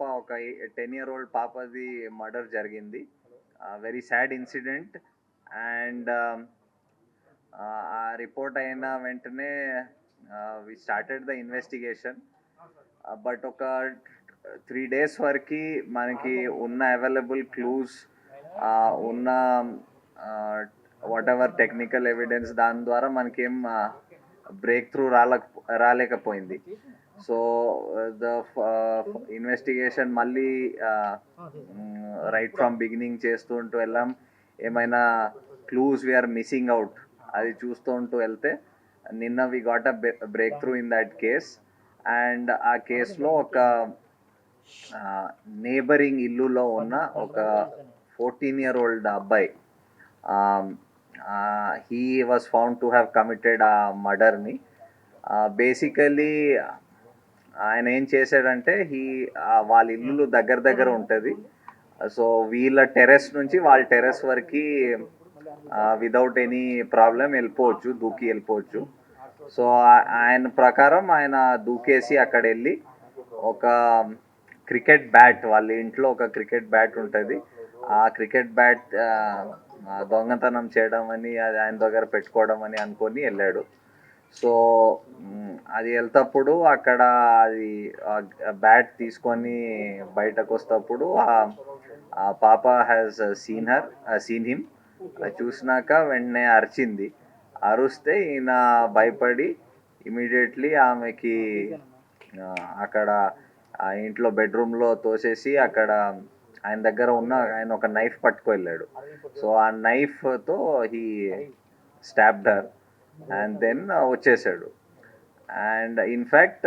పాప ఒక ten year old పాపది మర్డర్ జరిగింది. వెరీ సాడ్ ఇన్సిడెంట్ అండ్ ఆ రిపోర్ట్ అయిన వెంటనే we started the investigation but ఒక త్రీ డేస్ వరకు మనకి ఉన్న అవైలబుల్ క్లూస్ ఉన్న వాట్ ఎవర్ టెక్నికల్ ఎవిడెన్స్ దాని ద్వారా మనకేం బ్రేక్ త్రూ రాలక రాలేకపోయింది. సో ద ఇన్వెస్టిగేషన్ uh, మళ్ళీ రైట్ ఫ్రమ్ బిగినింగ్ చేస్తూ ఉంటూ వెళ్ళాం. ఏమైనా క్లూస్ వీఆర్ మిస్సింగ్ అవుట్ అది చూస్తూ ఉంటూ వెళ్తే నిన్న we got a breakthrough in that case and ఆ కేసులో ఒక uh, నేబరింగ్ ఇల్లులో ఉన్న ఒక ఫోర్టీన్ ఇయర్ ఓల్డ్ అబ్బాయి he was found to have committed ఆ మర్డర్ని బేసికలీ ఆయన ఏం చేశాడంటే హీ వాళ్ళ ఇల్లు దగ్గర దగ్గర ఉంటుంది. సో వీళ్ళ టెర్రస్ నుంచి వాళ్ళ టెర్రస్ వరకు విదౌట్ ఎనీ ప్రాబ్లం వెళ్ళిపోవచ్చు దూకి వెళ్ళిపోవచ్చు. సో ఆయన ప్రకారం ఆయన దూకేసి అక్కడ వెళ్ళి ఒక క్రికెట్ బ్యాట్ వాళ్ళ ఇంట్లో ఒక క్రికెట్ బ్యాట్ ఉంటుంది. ఆ క్రికెట్ బ్యాట్ దొంగతనం చేయడం అని అది ఆయన దగ్గర పెట్టుకోవడం అని అనుకొని వెళ్ళాడు. సో అది వెళ్తప్పుడు అక్కడ అది బ్యాట్ తీసుకొని బయటకు వస్తప్పుడు ఆ- పాప has seen her seen him చూసినాక వెంటనే అరిచింది. అరుస్తే ఈయన భయపడి ఇమీడియట్లీ ఆమెకి అక్కడ ఆ ఇంట్లో బెడ్రూమ్లో తోసేసి అక్కడ ఆయన దగ్గర ఉన్న ఆయన ఒక నైఫ్ పట్టుకు వెళ్ళాడు సో ఆ నైఫ్తో he stabbed her and then వచ్చేసాడు. అండ్ ఇన్ఫ్యాక్ట్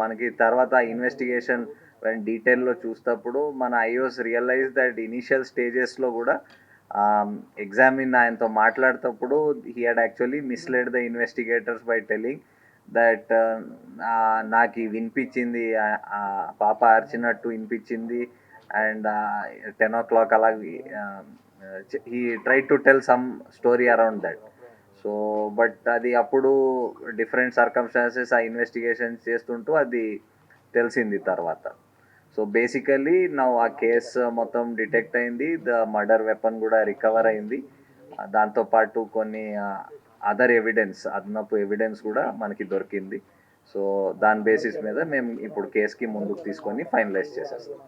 మనకి తర్వాత ఇన్వెస్టిగేషన్ డీటెయిల్లో చూస్తప్పుడు మన ఐఓస్ రియలైజ్ దట్ ఇనీషియల్ స్టేజెస్లో కూడా ఎగ్జామిన్ ఆయనతో మాట్లాడేటప్పుడు he had actually misled the investigators by telling that నాకు వినిపించింది పాప అరిచినట్టు వినిపించింది. అండ్ టెన్ ఓ క్లాక్ అలా he try to tell some story around that so but అది అప్పుడు డిఫరెంట్ సర్కమ్స్టాన్సెస్ ఆ ఇన్వెస్టిగేషన్ చేస్తుంటూ అది తెలిసింది తర్వాత. సో బేసికలీ నా ఆ కేసు మొత్తం డిటెక్ట్ అయింది. ద మర్డర్ వెపన్ కూడా రికవర్ అయింది. దాంతోపాటు కొన్ని అదర్ ఎవిడెన్స్ అదనపు ఎవిడెన్స్ కూడా మనకి దొరికింది. సో దాని బేసిస్ మీద మేము ఇప్పుడు కేసుకి ముందుకు తీసుకొని ఫైనలైజ్ చేసేస్తాం.